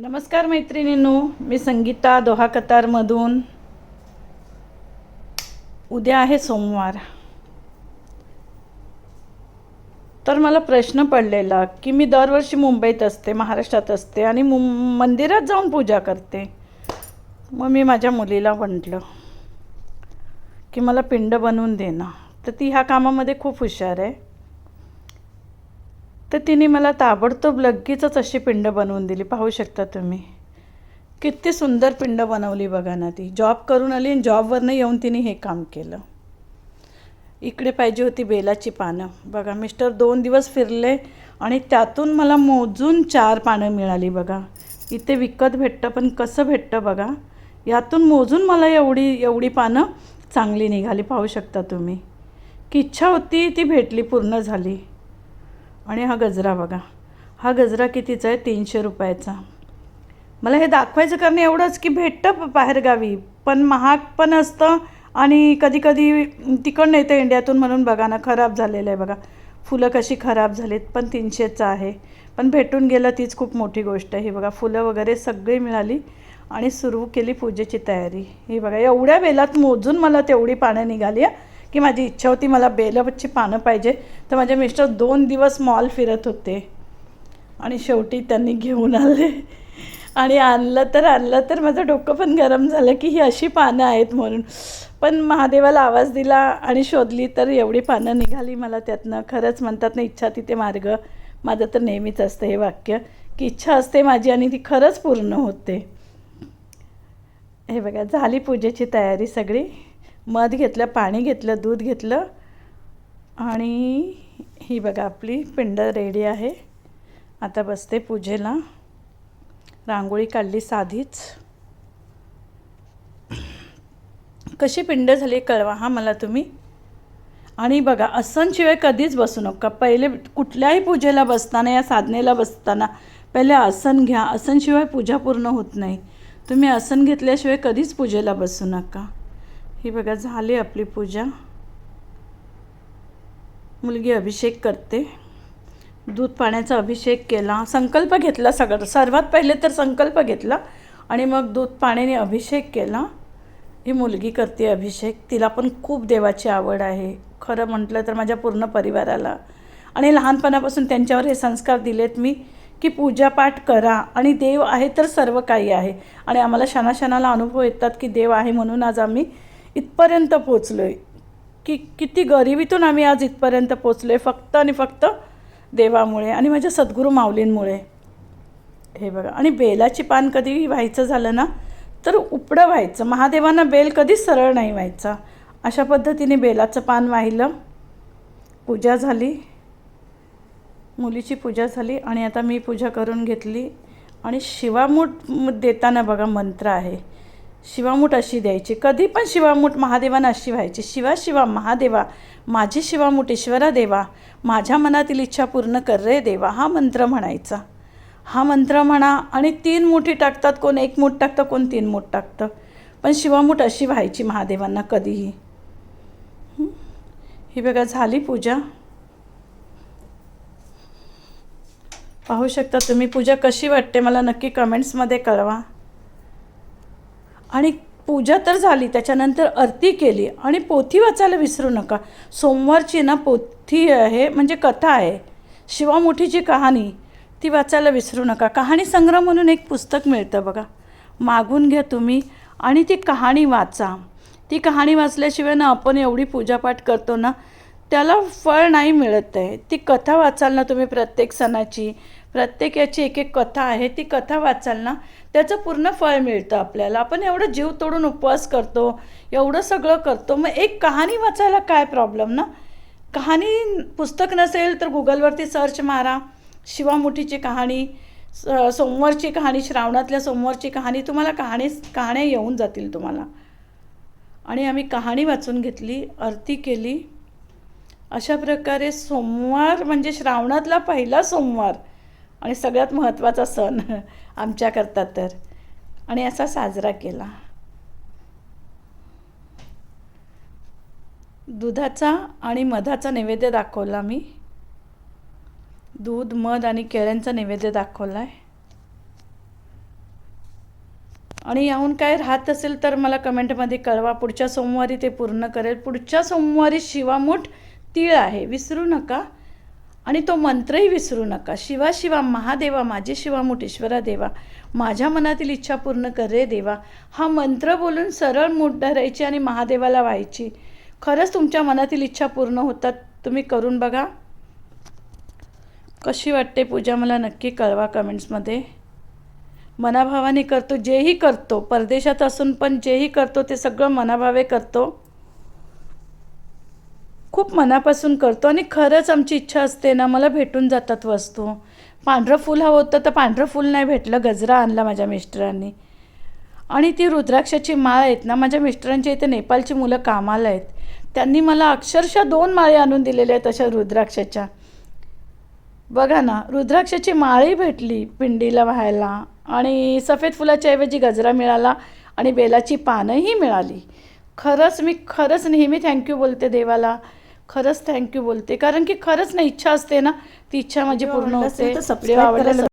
नमस्कार मैत्रिणींनो मी संगीता दोहा कतारमधून उद्या आहे सोमवार. तर मला प्रश्न पडलेला की मी दरवर्षी मुंबईत असते महाराष्ट्रात असते आणि मुं मंदिरात जाऊन पूजा करते. मग मी माझ्या मुलीला म्हटलं की मला पिंड बनवून दे ना. तर ती ह्या कामामध्ये खूप हुशार आहे. तर तिने मला ताबडतोब लगेचच अशी पिंड बनवून दिली. पाहू शकता तुम्ही. किती सुंदर पिंड बनवली बघा ना ती. जॉब करून आली आणि जॉबवरनं येऊन तिने हे काम केलं. इकडे पाहिजे होती बेलाची पानं. बघा मिस्टर दोन दिवस फिरले आणि त्यातून मला मोजून चार पानं मिळाली बघा. इथे विकत भेटतं पण कसं भेटतं बघा? यातून मोजून मला एवढी एवढी पानं चांगली निघाली. पाहू शकता तुम्ही. की इच्छा होती ती भेटली पूर्ण झाली. आणि हा गजरा बघा. हा गजरा कितीचा आहे? तीनशे रुपयाचा. मला हे दाखवायचं कारण एवढंच की भेटतं बाहेरगावी पण महाग पण असतं आणि कधी कधी तिकडनं येतं इंडियातून म्हणून बघा ना खराब झालेलं आहे बघा. फुलं कशी खराब झालीत पण तीनशेचं आहे. पण भेटून गेलं तीच खूप मोठी गोष्ट आहे. ही बघा फुलं वगैरे सगळी मिळाली आणि सुरू केली पूजेची तयारी. ही बघा एवढ्या वेलात मोजून मला तेवढी पानं निघाली आहे. की माझी इच्छा होती मला बेलाची पानं पाहिजे. तर माझे मिस्टर दोन दिवस मॉल फिरत होते. आणि शेवटी त्यांनी घेऊन आले. आणि आणलं तर आणलं तर माझं डोकं पण गरम झालं की ही अशी पानं आहेत म्हणून. पण महादेवाला आवाज दिला आणि शोधली तर एवढी पानं निघाली मला त्यातनं. खरंच म्हणतात ना इच्छा तिथे मार्ग. माझं तर नेहमीच असतं हे वाक्य. की इच्छा असते माझी आणि ती खरंच पूर्ण होते. हे बघा झाली पूजेची तयारी सगळी. मध घेतलं पाणी घेतलं दूध घेतलं आणि ही बघा आपली पिंड रेडी आहे. आता बसते पूजेला. रांगोळी काढली साधीच. कशी पिंड झाली कळवा हा मला तुम्ही. आणि बघा आसनशिवाय कधीच बसू नका. पहिले कुठल्याही पूजेला बसताना या साधनेला बसताना पहिले आसन घ्या. आसनशिवाय पूजा पूर्ण होत नाही. तुम्ही आसन घेतल्याशिवाय कधीच पूजेला बसू नका. ही बघा झाली आपली पूजा. मुलगी अभिषेक करते. दूध पाण्याचा अभिषेक केला संकल्प घेतला सगळं. सर्वात पहिले तर संकल्प घेतला आणि मग दूध पाण्याने अभिषेक केला. ही मुलगी करते अभिषेक. तिला पण खूप देवाची आवड आहे. खरं म्हटलं तर माझ्या पूर्ण परिवाराला. आणि लहानपणापासून त्यांच्यावर हे संस्कार दिलेत मी की पूजापाठ करा आणि देव आहे तर सर्व काही आहे. आणि आम्हाला क्षणाक्षणाला अनुभव येतात की देव आहे म्हणून आज आम्ही इथपर्यंत पोचलो आहे की किती गरिबीतून आम्ही आज इथपर्यंत पोचलो आहे फक्त आणि फक्त देवामुळे आणि माझ्या सद्गुरू माऊलींमुळे. हे बघा आणि बेलाची पान कधी व्हायचं झालं ना तर उपडं व्हायचं. महादेवांना बेल कधीच सरळ नाही व्हायचा. अशा पद्धतीने बेलाचं पान वाहिलं. पूजा झाली. मुलीची पूजा झाली आणि आता मी पूजा करून घेतली. आणि शिवामूठ देताना बघा मंत्र आहे. शिवामूठ अशी द्यायची. कधी पण शिवामूठ महादेवांना अशी व्हायची. शिवा शिवा महादेवा माझी शिवामूठ ईश्वरा देवा माझ्या मनातील इच्छा पूर्ण कर रे देवा हा मंत्र म्हणायचा. हा मंत्र म्हणा आणि तीन मुठी टाकतात कोण एक मूठ टाकतं कोण तीन मूठ टाकतं. पण शिवामूठ अशी व्हायची महादेवांना कधीही. ही? बघा झाली पूजा. पाहू शकता तुम्ही पूजा कशी वाटते मला नक्की कमेंट्समध्ये कळवा. आणि पूजा तर झाली त्याच्यानंतर आरती केली आणि पोथी वाचायला विसरू नका. सोमवारची ना पोथी आहे म्हणजे कथा आहे. शिवामुठीची कहाणी ती वाचायला विसरू नका. कहाणी संग्रह म्हणून एक पुस्तक मिळतं बघा. मागून घ्या तुम्ही आणि ती कहाणी वाचा. ती कहाणी वाचल्याशिवाय ना आपण एवढी पूजापाठ करतो ना त्याला फळ नाही मिळत आहे. ती कथा वाचाल ना तुम्ही प्रत्येक सणाची प्रत्येक याची एक एक कथा आहे ती कथा वाचाल ना त्याचं पूर्ण फळ मिळतं आपल्याला. आपण एवढं जीव तोडून उपवास करतो एवढं सगळं करतो मग एक कहाणी वाचायला काय प्रॉब्लेम ना? कहाणी पुस्तक नसेल तर गुगलवरती सर्च मारा. शिवामुठीची कहाणी सोमवारची कहाणी श्रावणातल्या सोमवारची कहाणी तुम्हाला कहाणी कहाण्या येऊन जातील तुम्हाला. आणि आम्ही कहाणी वाचून घेतली आरती केली. अशा प्रकारे सोमवार म्हणजे श्रावणातला पहिला सोमवार. आणि सगळ्यात महत्त्वाचा सण आमच्याकरता तर. आणि असा साजरा केला. दुधाचा आणि मधाचा नैवेद्य दाखवला मी. दूध मध आणि केळ्यांचा नैवेद्य दाखवला आहे आणि याहून काय राहत असेल तर मला कमेंटमध्ये कळवा. पुढच्या सोमवारी ते पूर्ण करेल. पुढच्या सोमवारी शिवामूठ तीळ आहे. विसरू नका. आणि तो मंत्रही विसरू नका. शिवा शिवा महादेवा माझे शिवा ईश्वरा देवा माझ्या मनातील इच्छा पूर्ण कर रे देवा. हा मंत्र बोलून सरळ मूठ धरायची आणि महादेवाला व्हायची. खरंच तुमच्या मनातील इच्छा पूर्ण होतात तुम्ही करून बघा. कशी वाटते पूजा मला नक्की कळवा कमेंट्समध्ये. मनाभावाने करतो जेही करतो परदेशात असून पण जेही करतो ते सगळं मनाभावे करतो. खूप मनापासून करतो आणि खरंच आमची इच्छा असते ना मला भेटून जातात वस्तू. पांढरं फूल हवं होतं तर पांढरं फूल नाही भेटलं गजरा आणला माझ्या मिस्टरांनी. आणि ती रुद्राक्षाची माळ आहेत ना माझ्या मिस्टरांच्या इथे नेपाळची मुलं कामाला आहेत. त्यांनी मला अक्षरशः दोन माळे आणून दिलेल्या आहेत अशा रुद्राक्षाच्या. बघा ना रुद्राक्षाची माळही भेटली पिंडीला व्हायला आणि सफेद फुलाच्या ऐवजी गजरा मिळाला आणि बेलाची पानंही मिळाली. खरंच मी खरंच नेहमी थँक्यू बोलते देवाला. खरंच थँक्यू बोलते. कारण की खरंच ना इच्छा असते ना ती इच्छा माझी पूर्ण आवडला असेल होते